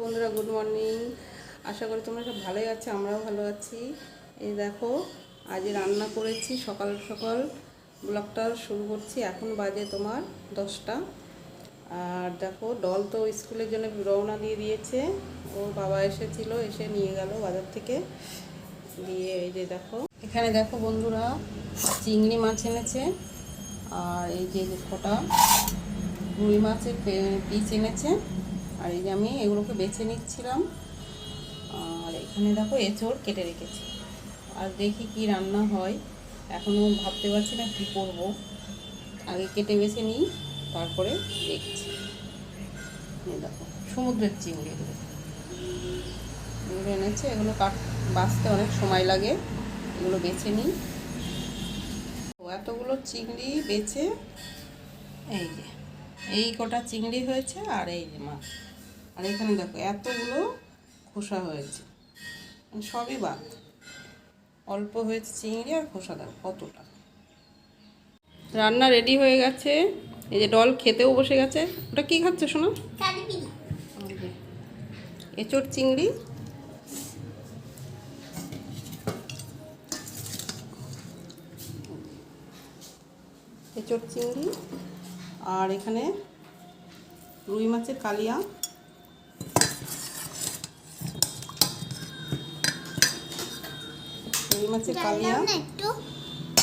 বন্ধুরা good morning আশা করি তোমরা সব ভালোই আছো, আমরাও ভালো আছি। এই দেখো, আজ রান্না করেছি সকাল সকাল। ব্লগটা শুরু করছি, এখন বাজে তোমার দশটা। আর দেখো, ডল তো স্কুলের জন্য রওনা দিয়ে দিয়েছে। ওর বাবা এসেছিল, এসে নিয়ে গেল বাজার থেকে। দিয়ে এই যে দেখো, এখানে দেখো বন্ধুরা, চিংড়ি মাছ এনেছে। আর এই যে কটা রুই মাছের পিস এনেছে। আর এই যে আমি এগুলোকে বেছে নিচ্ছিলাম। আর এখানে দেখো এঁচড় কেটে রেখেছি। আর দেখি কি রান্না হয়। এখনও ভাবতে পারছি না কী করব। আগে কেটে বেছে নিই, তারপরে দেখছি। দেখো, সমুদ্রের চিংড়ি এগুলো। এগুলো এনেছে, এগুলো কাট, বাঁচতে অনেক সময় লাগে। এগুলো বেছে নিই। এতগুলো চিংড়ি বেছে, এই যে, এই কটা চিংড়ি হয়েছে আর এই যে মাছ আর এখানে দেখো এতগুলো খোসা হয়েছে। মানে সবই বাদ। অল্প হয়েছে চিংড়ি আর খোসা দেখো কতটা। রান্না রেডি হয়ে গেছে। এই যে ডল খেতেও বসে গেছে। ওটা কি খাচ্ছে শোনো? এঁচড় চিংড়ি। এঁচড় চিংড়ি। আর এখানে রুই মাছের কালিয়া। রুই মাছের কালিয়া।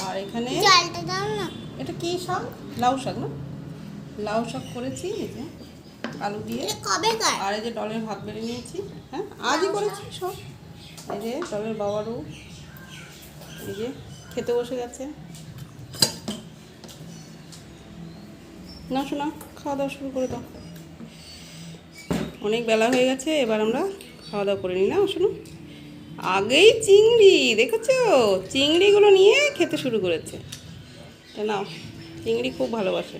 আর এখানে এটা কি শাক? লাউ শাক না? লাউ শাক করেছি এই যে আলু দিয়ে। আর এই যে ডলের ভাত বেড়ে নিয়েছি হ্যাঁ? আজই করেছি সব। এই যে ডলের বাবারও এই যে খেতে বসে গেছে। না শোনা খাওয়া দাওয়া শুরু করে দাও। অনেক বেলা হয়ে গেছে এবার আমরা খাওয়া দাওয়া করে নিই না শোনো আগেই চিংড়ি দেখেছ? চিংড়িগুলো নিয়ে খেতে শুরু করেছে। নাও চিংড়ি খুব ভালোবাসে।